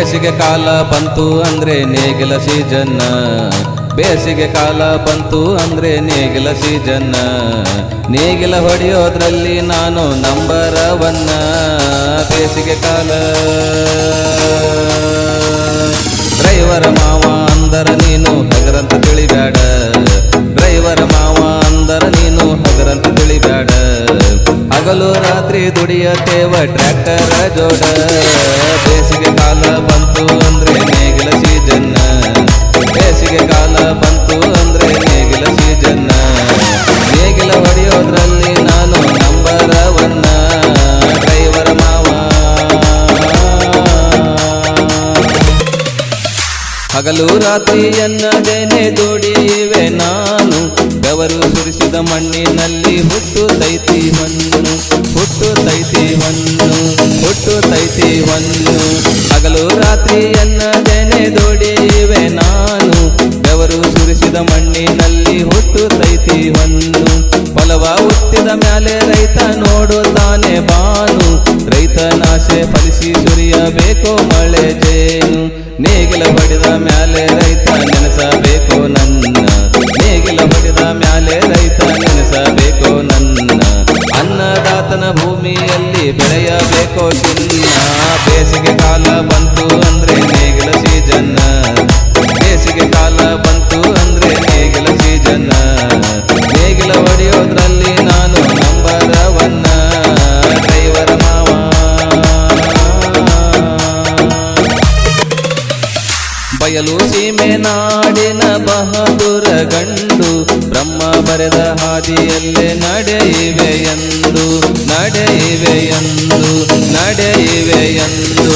ಬೇಸಿಗೆ ಕಾಲ ಬಂತು ಅಂದ್ರೆ ನೇಗಿಲ ಸೀಜನ್ನ ಬೇಸಿಗೆ ಕಾಲ ಬಂತು ಅಂದ್ರೆ ನೇಗಿಲ ಸೀಜನ್ನ ನೇಗಿಲ ಹೊಡೆಯೋದ್ರಲ್ಲಿ ನಾನು ನಂಬರವನ್ನ ಬೇಸಿಗೆ ಕಾಲ. ಡ್ರೈವರ ಮಾವ ಅಂದರ ದುಡಿಯತೇವ ಟ್ರ್ಯಾಕ್ಟರ ಜೋಡ. ಬೇಸಿಗೆ ಕಾಲ ಬಂತು ಅಂದ್ರೆ ನೇಗಿಲ ಸೀಜನ್ನ ಬೇಸಿಗೆ ಕಾಲ ಬಂತು ಅಂದ್ರೆ ನೇಗಿಲ ಸೀಜನ್ನ ನೇಗಿಲ ಹೊಡೆಯೋದ್ರಲ್ಲಿ ನಾನು ನಂಬರ ಒನ್ನ ಡ್ರೈವರ್ ಮಾವ. ಹಗಲು ರಾತ್ರಿ ಎನ್ನದೇನೆ ದುಡಿಯುವೆ ನಾನು. ಬೆವರು ಸುರಿಸಿದ ಮಣ್ಣಿನಲ್ಲಿ ಹುಟ್ಟು ತೈತಿ ಹೊನ್ನು ಹುಟ್ಟು ತೈತಿ ಹೊನ್ನು ಹುಟ್ಟು ಹೊನ್ನು ಹಗಲು ರಾತ್ರಿಯನ್ನ ಎನ್ನದೇನೆ ದುಡಿಯುವೆ ನಾನು. ಬೆವರು ಸುರಿಸಿದ ಮಣ್ಣಿನಲ್ಲಿ ಹುಟ್ಟು ಹೊನ್ನು ಹೊಲವ ಉತ್ತಿದ ಮ್ಯಾಲೆ ರೈತ ನೋಡುತ್ತಾನೆ ಬಾನು. ರೈತನಾಶೆ ಫಲಿಸಿ ಸುರಿಯಬೇಕು ಮಳೆ ಜೇನು. ನೇಗಿಲ ಬಡಿದ ಮ್ಯಾಲೆ ರೈತ ನೆನೆಸಬೇಕು ನನ್ನ ಬೆಳೆಯಬೇಕು ಚಿನ್ನ ಬೇಸಿಗೆ ಕಾಲ ಬಂತು ಅಂದ್ರೆ ನೇಗಿಲ ಸೀಜನ್ನ ಬೇಸಿಗೆ ಕಾಲ ಬಂತು ಅಂದ್ರೆ ನೇಗಿಲ ಸೀಜನ್ನ ನೇಗಿಲ ಹೊಡೆಯೋದ್ರಲ್ಲಿ ನಾನು ನಂಬರವನ್ನ ಡ್ರೈವರ ಮಾವ. ಬಯಲು ಸೀಮೆ ನಾಡಿನ ಬಹದೂರ ಗಂಡು. ಬ್ರಹ್ಮ ಬರೆದ ಹಾದಿಯಲ್ಲೇ ನಡೆಯುವೆ ಎಂದು. నడైవేయందు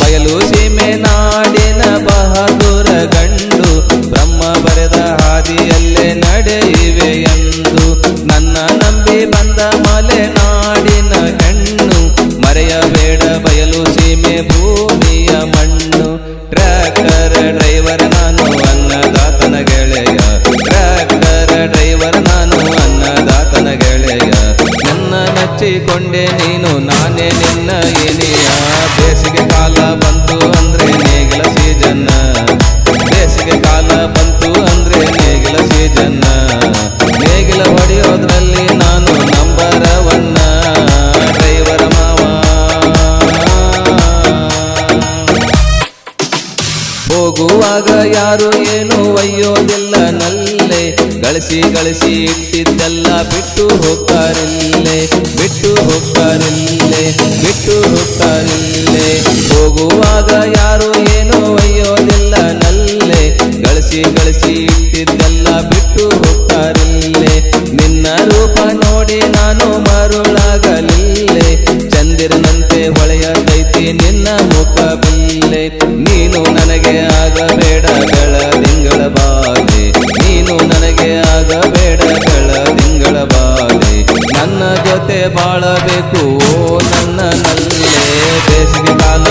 బయలు సీమెనా ಮೆಚ್ಚಿಕೊಂಡೆ ನೀನು, ನಾನೇ ನಿನ್ನ ಏನಿಯ? ಬೇಸಿಗೆ ಕಾಲ ಬಂತು ಅಂದ್ರೆ ನೇಗಿಲ ಸೀಜನ್ನ ಬೇಸಿಗೆ ಕಾಲ ಬಂತು ಅಂದ್ರೆ ನೇಗಿಲ ಸೀಜನ್ನ ನೇಗಿಲ ಹೊಡೆಯೋದ್ರಲ್ಲಿ ನಾನು ನಂಬರವನ್ನ. ಡ್ರೈವರ ಮಾವ. ಹೋಗುವಾಗ ಯಾರು ಏನು ಒಯ್ಯೋದಿಲ್ಲ, ನಲ್ಲೆ. ಗಳಿಸಿ ಗಳಿಸಿ ಇಟ್ಟಿದ್ದೆಲ್ಲ ಬಿಟ್ಟು ಹೋಗ್ತಾರಿಲ್ಲೆ. ಜೊತೆ ಬಾಳಬೇಕು ನನ್ನ ನಲ್ಲೇ ಬೇಸಿಗೆ ಕಾಲ